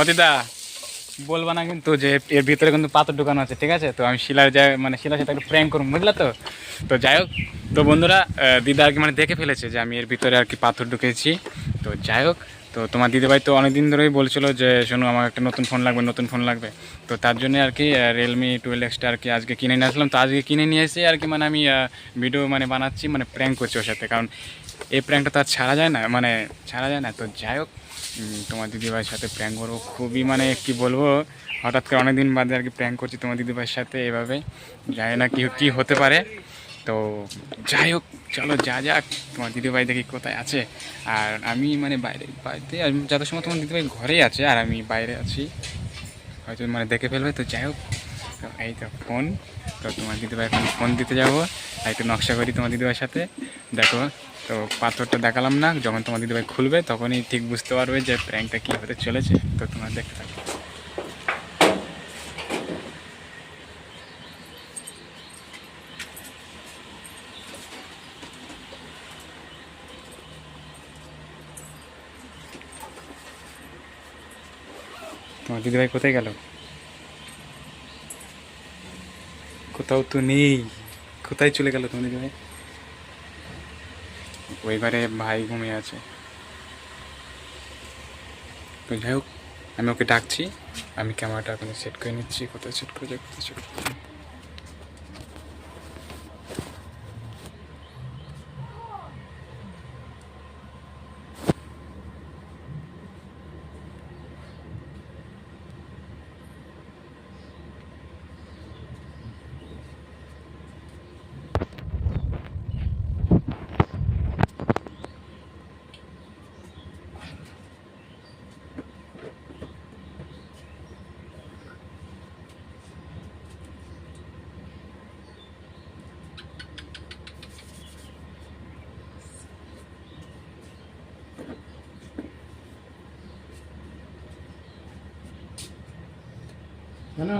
অদিদা বলবা না কিন্তু যে এর ভিতরে কিন্তু পাথর ঢুকানো আছে, ঠিক আছে? তো আমি শিলার যাই মানে শিলার সাথে একটু প্র্যাঙ্ক করুন বুঝলা তো? তো যাই হোক, তো বন্ধুরা দিদা আর কি মানে দেখে ফেলেছে যে আমি এর ভিতরে আর কি পাথর ঢুকেছি। তো যাই হোক, তো তোমার দিদিভাই তো অনেকদিন ধরেই বলছিল যে, শোনো আমার একটা নতুন ফোন লাগবে, নতুন ফোন লাগবে। তো তার জন্য আর কি রিয়েলমি টুয়েলভ এক্সটা আর কি আজকে কিনে নিয়ে আসলাম। তো আজকে কিনে নিয়ে এসে আর কি মানে আমি ভিডিও মানে বানাচ্ছি মানে প্র্যাঙ্ক করছি ওর সাথে। কারণ এই প্র্যাঙ্কটা তো আর ছাড়া যায় না মানে ছাড়া যায় না। তো যাই হোক তোমার দিদিভাইয়ের সাথে প্র্যাঙ্ক করব। খুবই মানে কি বলব, হঠাৎ করে অনেকদিন বাদে আর কি প্র্যাঙ্ক করছি তোমার দিদিভাইয়ের সাথে এভাবে। জানি না কি কি হতে পারে। তো যাই হোক, চলো যা যাক, তোমার দিদিভাই দেখি কোথায় আছে। আর আমি মানে বাইরে, বাড়িতে যত সময় তোমার দিদিভাই ঘরেই আছে, আর আমি বাইরে আছি, হয়তো মানে দেখে ফেলবে। তো যাই হোক তো এই তো ফোন। তো তোমার দিদিভাই এখন ফোন দিতে যাব। আর একটু নকশা করি তোমার দিদিভাইয়ের সাথে। দেখো, তো পাথরটা দেখালাম না, যখন তোমার দিদিভাই খুলবে তখনই ঠিক বুঝতে পারবে যে প্র্যাঙ্কটা কী হতে চলেছে। তো তোমার দেখতে থাকো। তোমার দিদিভাই কোথায় গেল? কোথাও তো নেই। কোথায় চলে গেল তুমি ভাই ওই ঘরে ভাই ঘুমিয়ে আছে। তো যাই হোক, আমি ওকে ডাকছি। আমি ক্যামেরাটা এখন সেট করে নিচ্ছি। কোথায় সেট করে যাই কোথায় সেট করে কেন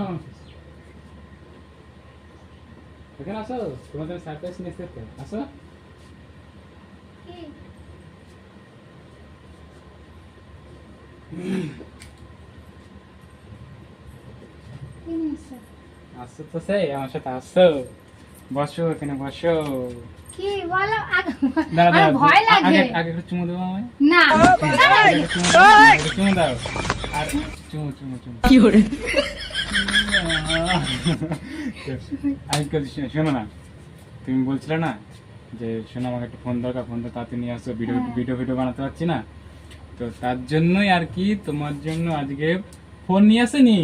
এখানে আসো তোমাদের সারপ্রাইজ নিয়ে এসেছে আসো আসো তো সেই আমার সাথে আসো বসো এখানে বসো কি বলো আগ- ভয় লাগে আগে একটু চুমু দেবো আমায় না চুমু দাও, আর চুমু চুমু চুমু কি hore বলছি, শোনো- না। তুমি বলছিলে না যে শোনো আমাকে একটা ফোন দরকার ফোনটা তাতে নিয়ে আসো ভিডিও হ্যাঁ। ভিডিও ভিডিও বানাতে পারছি না। তো তার জন্যই আর কি তোমার জন্য আজকে ফোন নিয়ে আসেনি.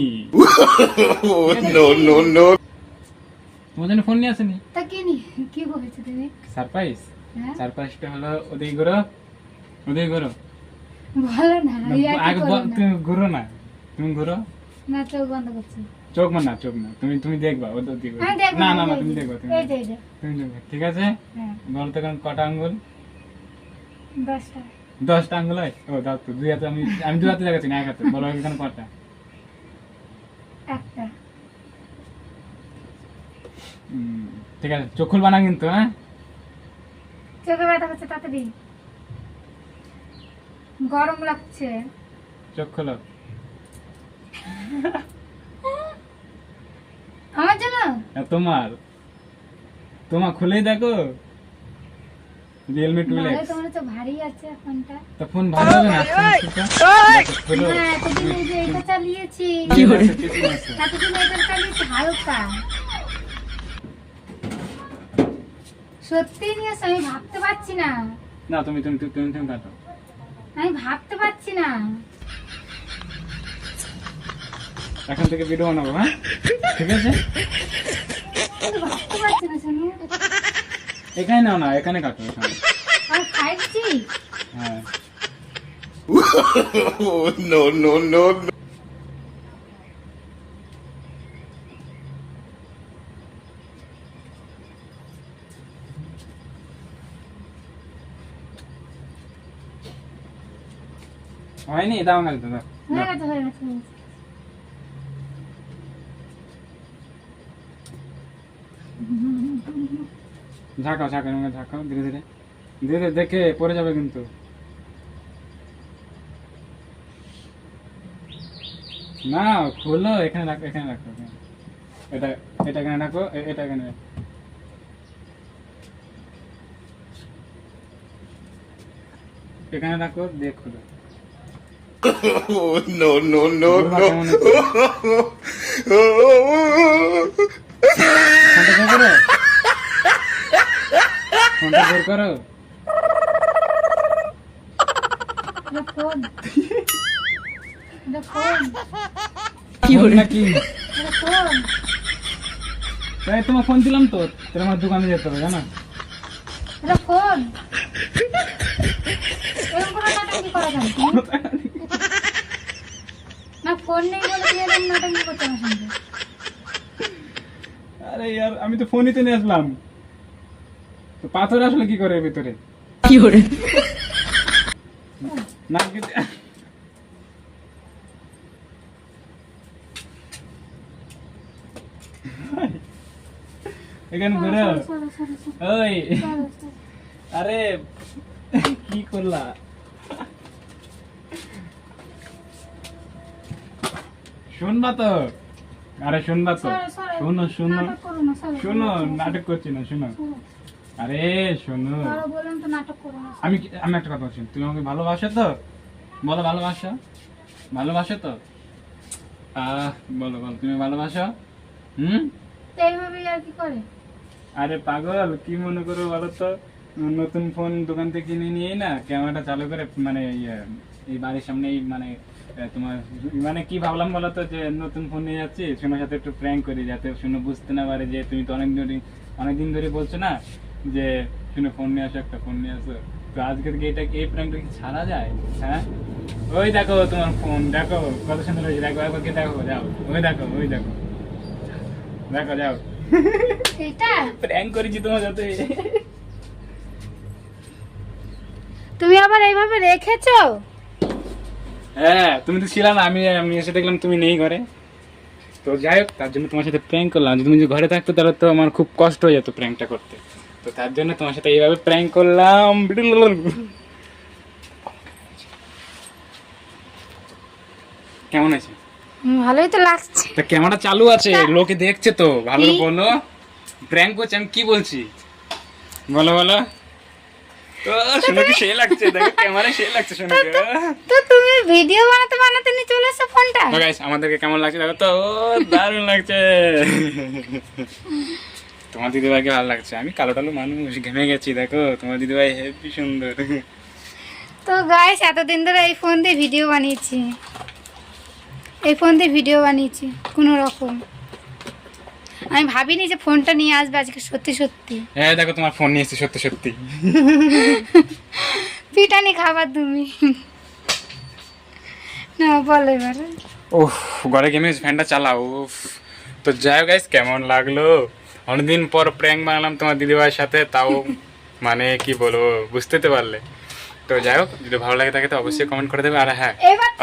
তোমার জন্য ফোন নিয়ে আসেনি? তা কি নি কি বলছো তুমি? সারপ্রাইজ? হ্যাঁ। সারপ্রাইজটা হলো ওদিকে ঘুরো ওদিকে ঘুরো বলো না আগে না। তুমি ঘুরো না। তুমি ঘুরো না চোখ বন্ধ করছি। চোখ না চোখ না তুমি তুমি দেখবা দিকে আমি না না না তুমি দেখবা। তুমি দেখবা। তুমি দেখবা ঠিক আছে? হ্যাঁ। বলো তো কটা আঙ্গুল? দশটা। দশটা আঙ্গুল হয় ও দাও তো দুই হাতে আমি আমি দুই হাতে দেখাচ্ছি না এক হাতে। বলো এখানে কটা? একটা। ঠিক আছে চোখ খুলবা না কিন্তু হ্যাঁ? চোখে ব্যথা তাড়াতাড়ি গরম লাগছে। চোখ খোলো। আমার জন্য তোমার তোমার খুলেই দেখো রিয়েলমি তোমার তো ভারী আছে ফোনটা তো ফোন ভালো হবে না আজকে এতদিন এই যে এটা চালিয়েছি কি এতদিন এটা চালিয়েছি হালকা সত্যি নিয়েছো আমি ভাবতে পারছি না না তুমি তুমি তুমি তুমি তুমি কাটো আমি ভাবতে পারছি না এখন থেকে ভিডিও বানাবো হ্যাঁ? ঠিক আছে? এখানে নাও না এখানে কাটো এখানে। হ্যাঁ। No, no, no, no. হয়নি? দাও না দাদা হয়ে গেছে হয়ে গেছে। ঝাঁকাও ঝাঁকাও এরকম ঝাঁকাও ধীরে ধীরে ধীরে ধীরে দেখে পড়ে যাবে কিন্তু না খোলো এখানে রাখো এখানে রাখো। এটা এটা এখানে রাখো এটা এখানে রাখো। এখানে রাখো দিয়ে খোলো no, no, no, বলবা কেমন হয়েছে? no. ফোনটা বের করো। নাকি? তাই তোমার ফোন দিলাম তো আমার দোকানে যেতে হবে জানো? ফোন। নাটকি না ফোন নেই বলে তুমি করতে আরে ইয়ার আমি তো ফোনই তো নিয়ে আসলাম। তো পাথর আসলে কি করে ভিতরে? না কিছু এখানে বেরো। সরো, সরো, সরো, সরো, ওই। সরো, সরো। আরে কি করলা? শুনবা তো? আরে শুনবা তো। শোনো শোনো। শোনো নাটক করছি না শোনো। আরে শোনো। আমি আমি একটা কথা বলছি তুমি আমাকে ভালোবাসো তো? বলো ভালোবাসো। ভালোবাসো তো? আহ বলো বলো তুমি ভালোবাসো? হুম? এইভাবে আর কি করে? আরে পাগল কি মনে করো বলো তো? নতুন ফোন দোকান থেকে কিনে নিয়ে না ক্যামেরাটা চালু করে মানে ইয়ে, এই বাড়ির সামনেই মানে তোমার মানে কি ভাবলাম বলো তো যে নতুন ফোন নিয়ে যাচ্ছি সোনার সাথে একটু প্র্যাঙ্ক করি যাতে শুনে বুঝতে না পারে যে তুমি তো অনেক ধরে অনেকদিন ধরে বলছো না যে শুনে ফোন নিয়ে আসো একটা ফোন নিয়ে আসো। তো আজকে থেকে এটা এই প্র্যাঙ্কটা কি ছাড়া যায়? হ্যাঁ? ওই দেখো তোমার ফোন দেখো কত সুন্দর হয়েছে। দেখো একবার কে দেখো যাও। ওই দেখো ওই দেখো। দেখো যাও। এটা প্র্যাঙ্ক করেছি তোমার সাথে। তুমি আবার এইভাবে রেখেছো? হ্যাঁ তুমি তো ছিলা না আমি আমি এসে দেখলাম তুমি নেই ঘরে। তো যাই হোক তার জন্য তোমার সাথে প্র্যাঙ্ক করলাম। যদি তুমি যদি ঘরে থাকতো তাহলে তো আমার খুব কষ্ট হয়ে যেত প্র্যাঙ্কটা করতে। তো তার জন্য তোমার সাথে এইভাবে প্র্যাঙ্ক করলাম। কেমন আছে? ভালোই তো লাগছে। তা ক্যামেরা চালু আছে লোকে দেখছে তো। ভালো বলো। প্র্যাঙ্ক করছে আমি কি বলছি? বলো বলো। সে লাগছে দেখো ক্যামেরা সে লাগছে শুনে তো তুমি ভিডিও বানাতে বানাতে নিয়ে চলে এসো ফোনটা। আমাদেরকে কেমন লাগছে দেখো তো? দারুণ লাগছে। তোমার দিদিভাইকে ভালো লাগছে। আমি কালো টালো মানুষ ঘেমে গেছি দেখো। তোমার দিদিভাই হেভি সুন্দর। তো গাইস এতদিন ধরে এই ফোন দিয়ে ভিডিও বানিয়েছি। এই ফোন দিয়ে ভিডিও বানিয়েছি কোনো রকম। আমি ভাবিনি যে ফোনটা নিয়ে আসবে আজকে সত্যি সত্যি। হ্যাঁ দেখো তোমার ফোন নিয়ে এসেছি সত্যি সত্যি। পিটানি খাবার তুমি। না বলো এবারে। ওহ ঘরে গেমে ফ্যানটা চালাও উফ। তো যাই গাইস কেমন লাগল? অনেকদিন পর প্র্যাঙ্ক বানালাম তোমার দিদিভাইয়ের সাথে তাও মানে কি বলব বুঝতে তো পারলে। তো যাই হোক যদি ভালো লাগে থাকে তো অবশ্যই কমেন্ট করে দেবে। আর হ্যাঁ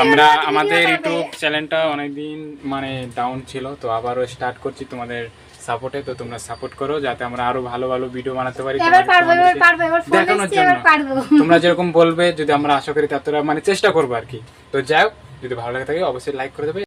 আমরা আমাদের ইউটিউব চ্যানেলটা অনেকদিন মানে ডাউন ছিল তো আবারও স্টার্ট করছি তোমাদের সাপোর্টে তো তোমরা সাপোর্ট করো যাতে আমরা আরও ভালো ভালো ভিডিও বানাতে পারি দেখানোর জন্য। তোমরা যেরকম বলবে যদি আমরা আশা করি ততটা মানে চেষ্টা করব আর কি। তো যাই হোক যদি ভালো লাগে থাকে অবশ্যই লাইক করে দেবে।